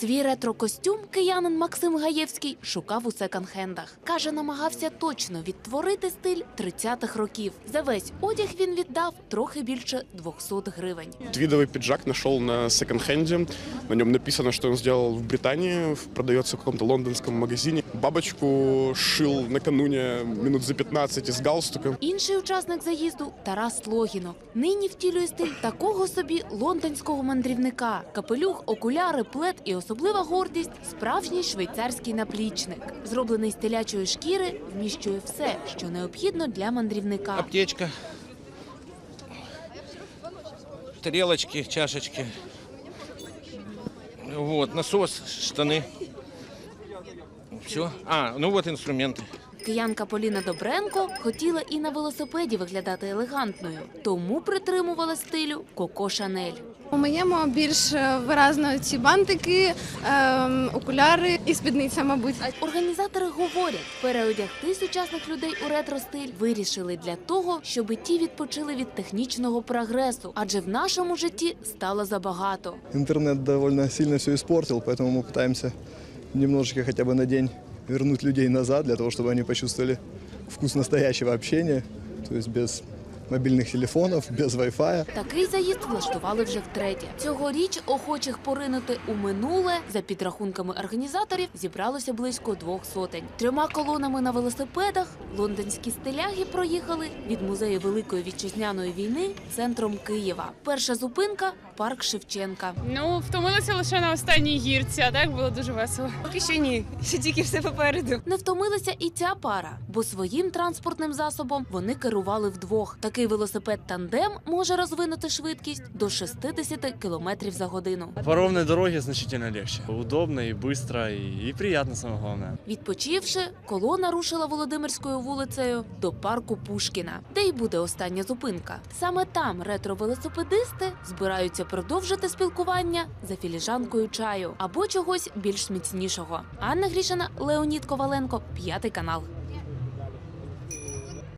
Свій ретро-костюм киянин Максим Гаєвський шукав у секонд-хендах. Каже, намагався точно відтворити стиль 30-х років. За весь одяг він віддав трохи більше 200 гривень. Твидовый пиджак нашел на секонд-хенде. На нем написано, что он сделал в Британии, в- продается в каком-то лондонском магазине. Бабочку шил накануне минут за 15 из галстука. Інший учасник заїзду Тарас Логінов. Нині втілює стиль такого собі лондонського мандрівника. Капелюх, окуляри, плед і особлива гордість справжній швейцарський наплічник. Зроблений з телячої шкіри, вміщує все, що необхідно для мандрівника. Аптечка. Тарелочки, чашечки. Насос, штани. Все. А, ну вот инструменты Киянка Поліна Добренко хотіла і на велосипеді виглядати елегантною, тому притримувала стилю Коко Шанель. У моєму більш е, виразно ці бантики, ем, окуляри і спідниця, мабуть. Організатори говорять, переодягти сучасних людей у ретро-стиль вирішили для того, щоб ті відпочили від технічного прогресу, адже в нашому житті стало забагато. Интернет довольно сильно все испортил, поэтому мы пытаемся немножечко хотя бы на день вернуть людей назад, для того, чтобы они почувствовали вкус настоящего общения, то есть без мобильных телефонов, без Wi-Fi. Такий заїзд влаштували вже втретє. Цьогоріч охочих поринути у минуле за підрахунками організаторів зібралося близько двох сотень. Трьома колонами на велосипедах лондонські стиляги проїхали від музею Великої вітчизняної війни центром Києва. Перша зупинка парк Шевченка. Ну, втомилася лише на останній гірці, а так було дуже весело. Поки що ні, ще тільки все попереду. Не втомилася і ця пара, бо своїм транспортним засобом вони керували вдвох. Такий велосипед тандем може розвинути швидкість до 60 км за годину. По ровной дороге значительно легче. Удобно и быстро, и, и приятно, самое главное. Відпочивши, колона рушила Володимирською вулицею до парку Пушкіна, де й буде остання зупинка. Саме там ретро-велосипедисти збираються продовжити спілкування за філіжанкою чаю або чогось більш міцнішого. Анна Грішина, Леонід Коваленко, п'ятий канал.